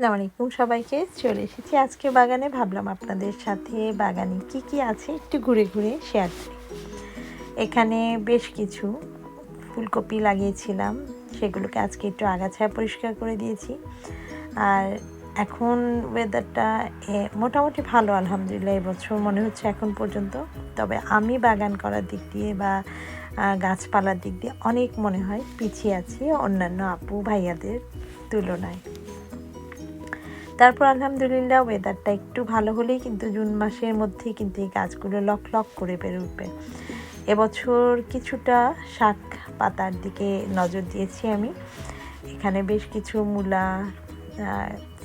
আসসালামু আলাইকুম সবাইকে, চলে এসেছি আজকে বাগানে। ভাবলাম আপনাদের সাথে বাগানে কি কি আছে একটু ঘুরে ঘুরে শেয়ার করি। এখানে বেশ কিছু ফুলকপি লাগিয়েছিলাম, সেগুলোকে আজকে একটু আগাছায়া পরিষ্কার করে দিয়েছি। আর এখন ওয়েদারটা মোটামুটি ভালো, আলহামদুলিল্লাহ, এবছর মনে হচ্ছে এখন পর্যন্ত। তবে আমি বাগান করার দিক দিয়ে বা গাছপালার দিক দিয়ে অনেক মনে হয় পিছিয়ে আছি অন্যান্য আপু, ভাইয়াদের তুলনায়। তারপর আলহামদুলিল্লাহ ওয়েদারটা একটু ভালো হলেই কিন্তু জুন মাসের মধ্যেই কিন্তু এই গাছগুলো লক লক করে বেড়ে উঠবে। এবছর কিছুটা শাক পাতার দিকে নজর দিয়েছি আমি। এখানে বেশ কিছু মূলা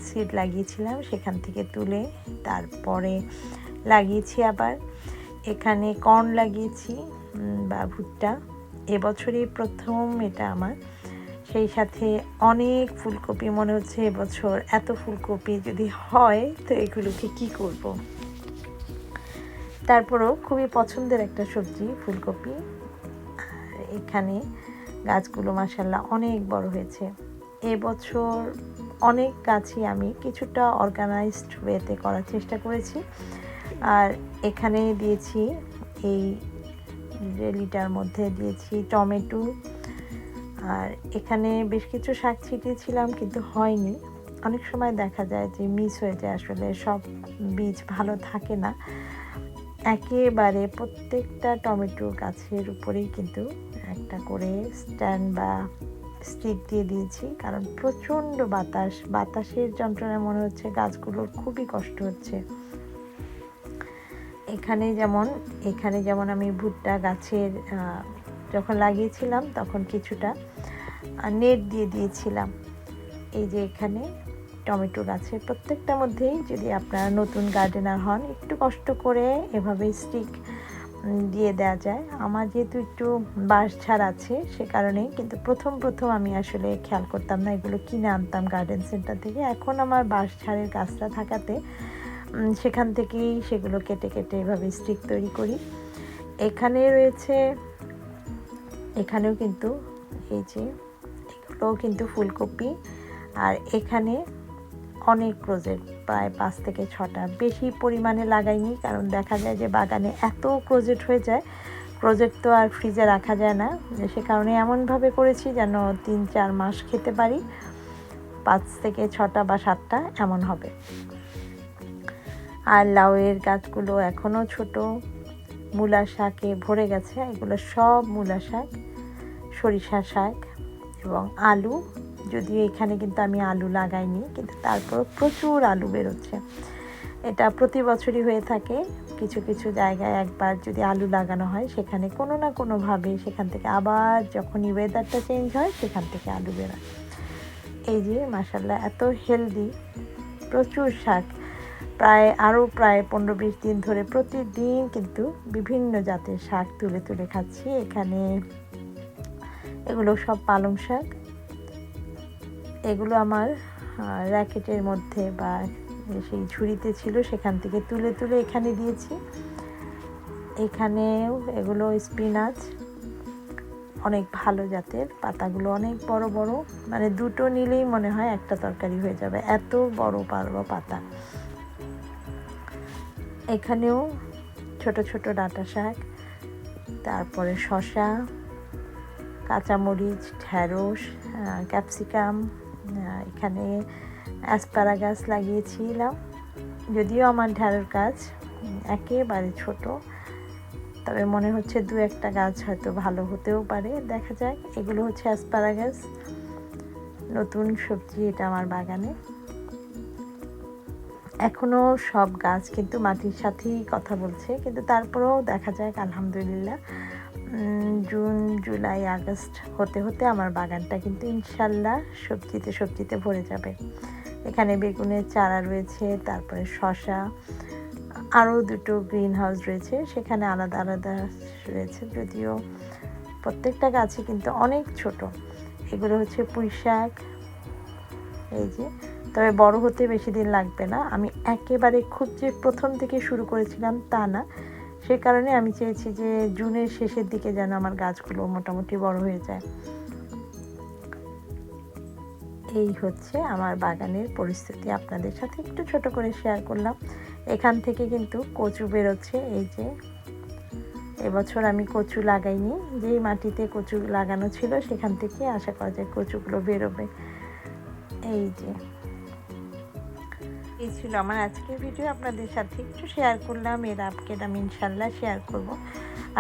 সিড লাগিয়েছিলাম সেখান থেকে তুলে তারপরে লাগিয়েছি আবার। এখানে কর্ন লাগিয়েছি বা ভুট্টা। এবছরই প্রথম এটা আমার। সেই সাথে অনেক ফুলকপি মনে হচ্ছে এবছর। এত ফুলকপি যদি হয়, তো এগুলোকে কি করব। তারপরও খুবই পছন্দের একটা সবজি ফুলকপি। এখানে গাছগুলো মাসাল্লাহ অনেক বড় হয়েছে। এবছর অনেক গাছই আমি কিছুটা অর্গানাইজড ওয়েতে করার চেষ্টা করেছি। আর এখানে দিয়েছি এই রেলিটার মধ্যে দিয়েছি টমেটো আর এখানে বেশ কিছু শাক ছিটিয়েছিলাম, কিন্তু হয়নি। অনেক সময় দেখা যায় যে মিস হয়ে যায়, আসলে সব বীজ ভালো থাকে না। একেবারে প্রত্যেকটা টমেটো গাছের উপরেই কিন্তু একটা করে স্ট্যান্ড বা স্টিক দিয়ে দিয়েছি, কারণ প্রচণ্ড বাতাস। বাতাসের যন্ত্রণায় মনে হচ্ছে গাছগুলোর খুবই কষ্ট হচ্ছে। এখানে যেমন এখানে যেমন আমি ভুট্টা গাছের যখন লাগিয়েছিলাম, তখন কিছুটা নেট দিয়ে দিয়েছিলাম। এই যে এখানে টমেটো গাছের প্রত্যেকটার মধ্যেই যদি আপনারা নতুন গার্ডেনার হন, একটু কষ্ট করে এভাবে স্টিক দিয়ে দেওয়া যায়। আমার যেহেতু একটু বাঁশ ছাড় আছে, সে কারণেই কিন্তু প্রথম প্রথম আমি আসলে খেয়াল করতাম না এগুলো কিনে আনতাম গার্ডেন সেন্টার থেকে। এখন আমার বাঁশ ছাড়ের গাছটা থাকাতে সেখান থেকেই সেগুলো কেটে কেটে এভাবে স্টিক তৈরি করি। এখানে রয়েছে এখানেও কিন্তু এই যে এগুলোও কিন্তু ফুলকপি। আর এখানে অনেক প্রজেক্ট প্রায় পাঁচ থেকে ছটা। বেশি পরিমাণে লাগাইনি, কারণ দেখা যায় যে বাগানে এত প্রজেক্ট হয়ে যায় প্রজেক্ট তো আর ফ্রিজে রাখা যায় না। সে কারণে এমনভাবে করেছি যেন তিন, চার মাস খেতে পারি। পাঁচ থেকে ছটা বা সাতটা এমন হবে। আর লাউয়ের গাছগুলো এখনও ছোট। মূলা শাকে ভরে গেছে। এগুলো সব মূলা শাক, সরিষা শাক এবং আলু। যদিও এখানে কিন্তু আমি আলু লাগাইনি, কিন্তু তারপর প্রচুর আলু বেরোচ্ছে। এটা প্রতি বছরই হয়ে থাকে। কিছু কিছু জায়গায় একবার যদি আলু লাগানো হয়, সেখানে কোনো না কোনোভাবে সেখান থেকে আবার যখনই ওয়েদারটা চেঞ্জ হয়, সেখান থেকে আলু বেরোয়। এই যে মাসাল্লাহ এত হেলদি প্রচুর শাক। প্রায়, আরও প্রায় পনেরো বিশ দিন ধরে প্রতিদিন কিন্তু বিভিন্ন জাতের শাক তুলে তুলে খাচ্ছি এখানে। এগুলো সব পালং শাক। এগুলো আমার র্যাকেটের মধ্যে বা সেই ঝুড়িতে ছিল সেখান থেকে তুলে তুলে এখানে দিয়েছি। এখানেও এগুলো স্পিনাচ, অনেক ভালো জাতের। পাতাগুলো অনেক বড় বড়। মানে দুটো নিলেই মনে হয় একটা তরকারি হয়ে যাবে। এত বড় বড় পাতা। এখানেও ছোট ছোট ডাঁটা শাক, তারপরে শশা কাঁচামরিচ, ঢ্যাঁড়স ক্যাপসিকাম এখানে অ্যাসপারাগাস লাগিয়েছিলাম। যদিও আমার ঢ্যাঁড়স গাছ একেবারে ছোট, তবে মনে হচ্ছে দু একটা গাছ হয়তো ভালো হতেও পারে। দেখা যাক, এগুলো হচ্ছে অ্যাসপারাগাস নতুন সবজি এটা আমার বাগানে। এখনও সব গাছ কিন্তু মাটির সাথেই কথা বলছে, কিন্তু তারপরেও দেখা যাক, আলহামদুলিল্লাহ। জুন, জুলাই, আগস্ট হতে হতে আমার বাগানটা কিন্তু ইনশাল্লাহ সবজিতে সবজিতে ভরে যাবে। এখানে বেগুনের চারা রয়েছে, তারপরে শশা আরও দুটো গ্রিন হাউস রয়েছে, সেখানে আলাদা আলাদা রয়েছে, যদিও প্রত্যেকটা গাছে কিন্তু অনেক ছোট। এগুলো হচ্ছে পুঁই শাক এই যে তবে বড় হতে বেশি দিন লাগবে না। আমি একেবারে খুব যে প্রথম থেকে শুরু করেছিলাম তা না। সে কারণে আমি চেয়েছি যে জুনের শেষের দিকে যেন আমার গাছগুলো মোটামুটি বড় হয়ে যায়। এই হচ্ছে আমার বাগানের পরিস্থিতি। আপনাদের সাথে একটু ছোট করে শেয়ার করলাম। এখান থেকে কিন্তু কচু বেরোচ্ছে। এই যে এবছর আমি কচু লাগাইনি। যেই মাটিতে কচু লাগানো ছিল, সেখান থেকে আশা করা যায় কচুগুলো বেরোবে। এই যে এই ছিল আমার আজকের ভিডিও আপনাদের সাথে একটু শেয়ার করলাম, এর আপকেট আমি ইনশাল্লাহ শেয়ার করব।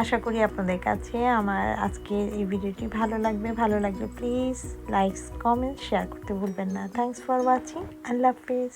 আশা করি আপনাদের কাছে আমার আজকে এই ভিডিওটি ভালো লাগবে। ভালো লাগলে প্লিজ লাইকস কমেন্ট শেয়ার করতে ভুলবেন না। থ্যাংকস ফর ওয়াচিং আল্লাহ হাফিজ।